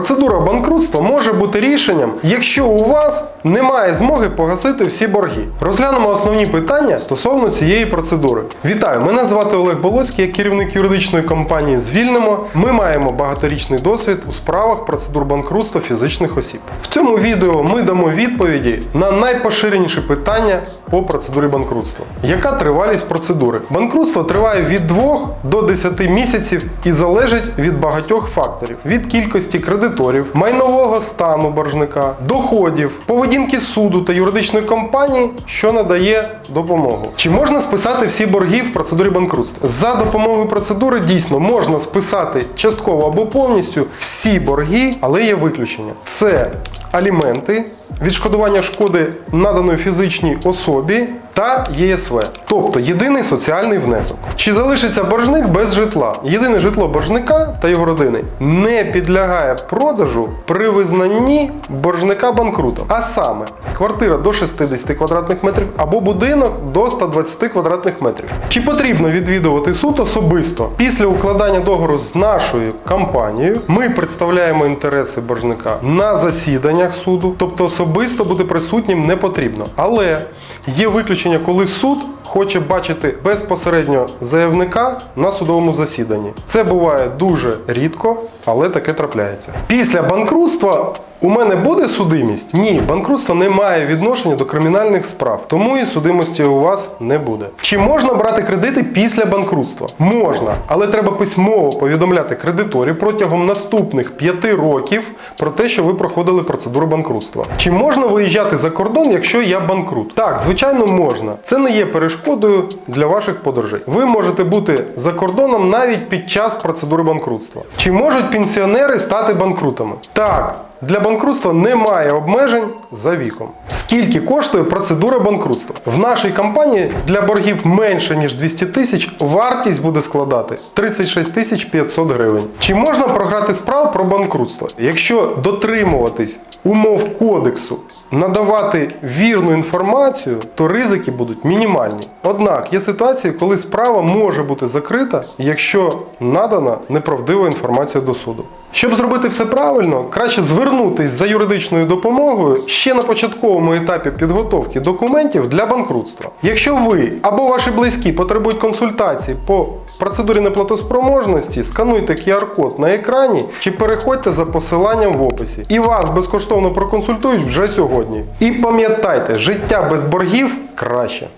Процедура банкрутства може бути рішенням, якщо у вас немає змоги погасити всі борги. Розглянемо основні питання стосовно цієї процедури. Вітаю! Мене звати Олег Болоцький, я керівник юридичної компанії Звільнимо. Ми маємо багаторічний досвід у справах процедур банкрутства фізичних осіб. В цьому відео ми дамо відповіді на найпоширеніші питання по процедурі банкрутства. Яка тривалість процедури? Банкрутство триває від 2 до 10 місяців і залежить від багатьох факторів: від кількості кредиторів, майнового стану боржника, доходів, поведінки суду та юридичної компанії, що надає допомогу. Чи можна списати всі борги в процедурі банкрутства? За допомогою процедури дійсно можна списати частково або повністю всі борги, але є виключення. Це аліменти, відшкодування шкоди наданої фізичній особі та ЄСВ, тобто єдиний соціальний внесок. Чи залишиться боржник без житла? Єдине житло боржника та його родини не підлягає продажу при визнанні боржника банкрутом. А саме квартира до 60 квадратних метрів або будинок до 120 квадратних метрів. Чи потрібно відвідувати суд особисто? Після укладання договору з нашою компанією ми представляємо інтереси боржника на засіданнях суду, тобто особисто бути присутнім не потрібно. Але є виключення, коли суд хоче бачити безпосередньо заявника на судовому засіданні. Це буває дуже рідко, але таке трапляється. Після банкрутства у мене буде судимість? Ні, банкрутство не має відношення до кримінальних справ, тому і судимості у вас не буде. Чи можна брати кредити після банкрутства? Можна, але треба письмово повідомляти кредиторів протягом наступних 5 років про те, що ви проходили процедуру банкрутства. Чи можна виїжджати за кордон, якщо я банкрут? Так, звичайно, можна. Це не є перешкодою для ваших подорожей. Ви можете бути за кордоном навіть під час процедури банкрутства. Чи можуть пенсіонери стати банкрутами? Так. Для банкрутства немає обмежень за віком. Скільки коштує процедура банкрутства? В нашій компанії для боргів менше ніж 200 тисяч вартість буде складати 36 тисяч 500 гривень. Чи можна програти справу про банкрутство? Якщо дотримуватись умов кодексу, надавати вірну інформацію, то ризики будуть мінімальні. Однак є ситуації, коли справа може бути закрита, якщо надана неправдива інформація до суду. Щоб зробити все правильно, краще звернутись за юридичною допомогою ще на початковому етапі підготовки документів для банкрутства. Якщо ви або ваші близькі потребують консультації по процедурі неплатоспроможності, скануйте QR-код на екрані чи переходьте за посиланням в описі. І вас безкоштовно проконсультують вже сьогодні. І пам'ятайте, життя без боргів краще.